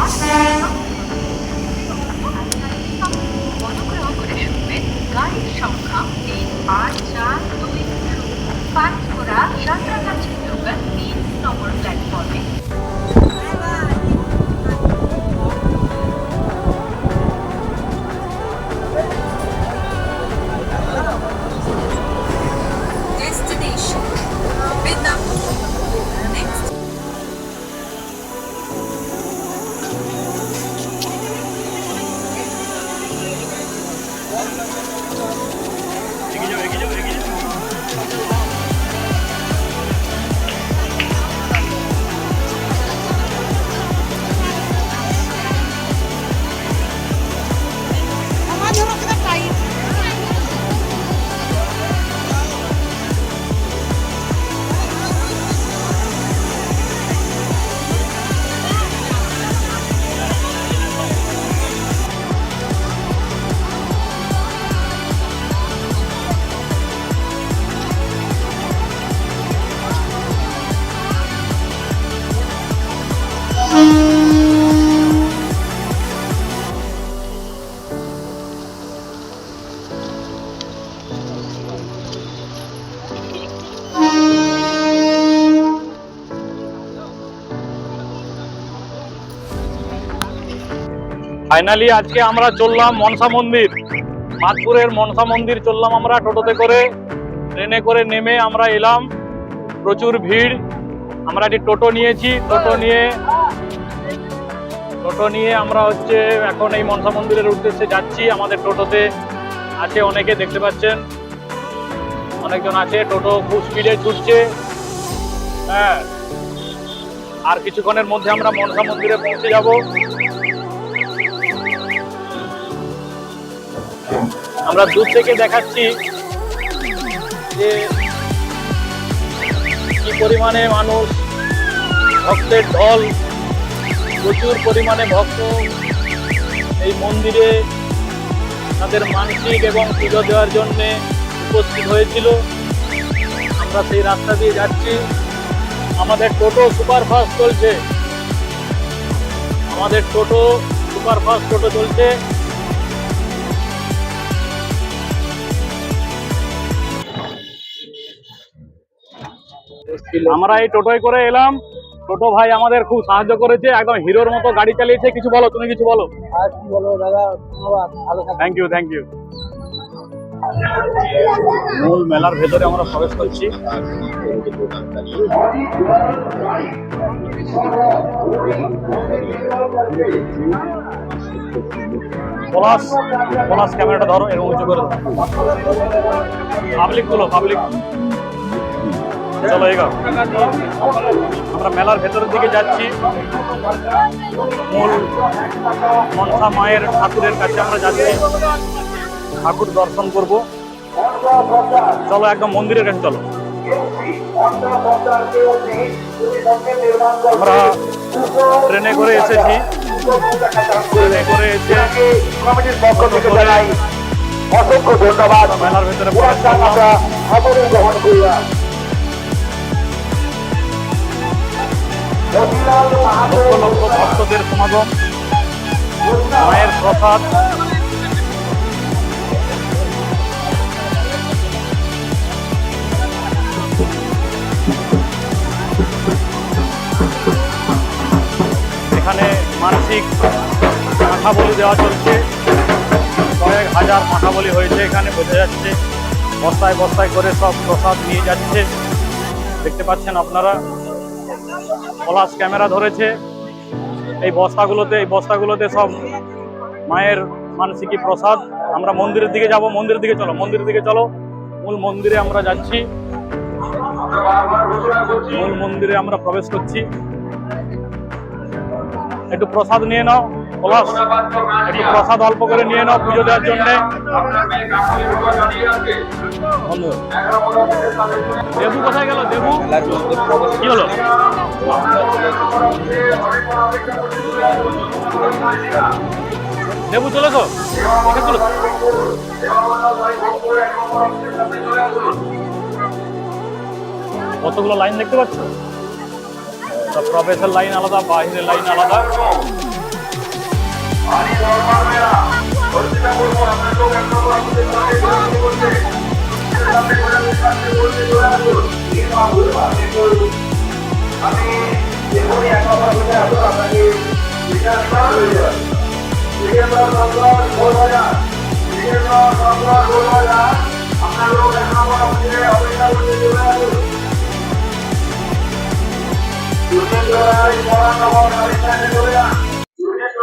Awesome. Finally আজকে আমরা চললাম মনসা মন্দির। মাতপুরের মনসা মন্দির চললাম আমরা টোটোতে করে। ট্রেনে করে নেমে আমরা এলাম। প্রচুর ভিড়। আমরা একটি টোটো নিয়েছি। টোটো নিয়ে টোটো নিয়ে আমরা হচ্ছে এখন এই মনসা মন্দিরের উদ্দেশ্যে যাচ্ছি আমাদের টোটোতে। আছে অনেকে দেখতে পাচ্ছেন। অনেকজন আছে। টোটো খুব স্পিডে ছুটছে। হ্যাঁ। আর কিছুক্ষণের মধ্যে আমরা মনসা মন্দিরে পৌঁছে যাব। আমরা দূর থেকে দেখাচ্ছি যে কি পরিমাণে মানুষ ভক্তের ঢল, প্রচুর পরিমাণে ভক্ত এই মন্দিরে তাদের মানসিক এবং পুজো দেওয়ার জন্য উপস্থিত হয়েছিল। আমরা সেই রাস্তা দিয়ে যাচ্ছি। আমাদের টোটো সুপারফাস্ট চলছে। আমাদের টোটো সুপারফাস্ট টোটো চলছে। আমরা এই টোটোয় করে এলাম। টোটো ভাই আমাদের খুব সাহায্য করেছে একদম হিরোর মতো গাড়ি চালিয়েছে। কিছু বলো তুমি কিছু বলো? আর কি বলব দাদা ধন্যবাদ ভালো থ্যাংক ইউ থ্যাংক ইউ মূল মেলার ভেতরে আমরা প্রবেশ করছি। পলাশ পলাশ ক্যামেরাটা ধরো এরকম উঁচু করে পাবলিকগুলো পাবলিক চলো এগাও আমরা মেলার ভেতরের দিকে যাচ্ছি। মূল মনসা মায়ের ঠাকুরের কাছে আমরা যাচ্ছি। ঠাকুর দর্শন করব। চলো একদম মন্দিরের কাছে চলো। আমরা ট্রেনে করে এসেছি। ট্রেনে করে এসে অসংখ্য ধন্যবাদ। মেলার ভেতরে পুরস্কার আমরা সকলেই গ্রহণ করিলাম লক্ষ লক্ষ ভক্তদের সমাগম। মায়ের প্রসাদ। এখানে মানসিক মাথা বলি দেওয়া চলছে। কয়েক হাজার মাথা বলি হয়েছে এখানে, বোঝা যাচ্ছে। বস্তায় বস্তায় করে সব প্রসাদ নিয়ে যাচ্ছে। দেখতে পাচ্ছেন আপনারা। পলাশ ক্যামেরা ধরেছে। এই বস্তাগুলোতে এই বস্তাগুলোতে সব মায়ের মানসিকী প্রসাদ। আমরা মন্দিরের দিকে যাব, মন্দিরের দিকে চলো, মন্দিরের দিকে চলো। মূল মন্দিরে আমরা যাচ্ছি। মূল মন্দিরে আমরা প্রবেশ করছি। একটু প্রসাদ নিয়ে নাও। পলাশ একটু প্রসাদ অল্প করে নিয়ে নাও পুজো দেওয়ার জন্যে। দেবু কোথায় গেল? দেবু? কি হলো? এটা চলো কতগুলো লাইন দেখতে পাচ্ছ? প্রবেশের লাইন আলাদা বাহিরের লাইন আলাদা। আমি এখনই এক নম্বর বলে আসব আপনাকে করা হয়ে যাবে বিকেন্দ্র সরকার গোল বাজার বিকেন্দ্র সরকার গোল বাজার আপনার লোক এক নম্বর অফিসে অপেক্ষা করতে চলে আসুন পরানগর গাড়ি স্ট্যান্ডে চলে যান দুর্গেন্দ্র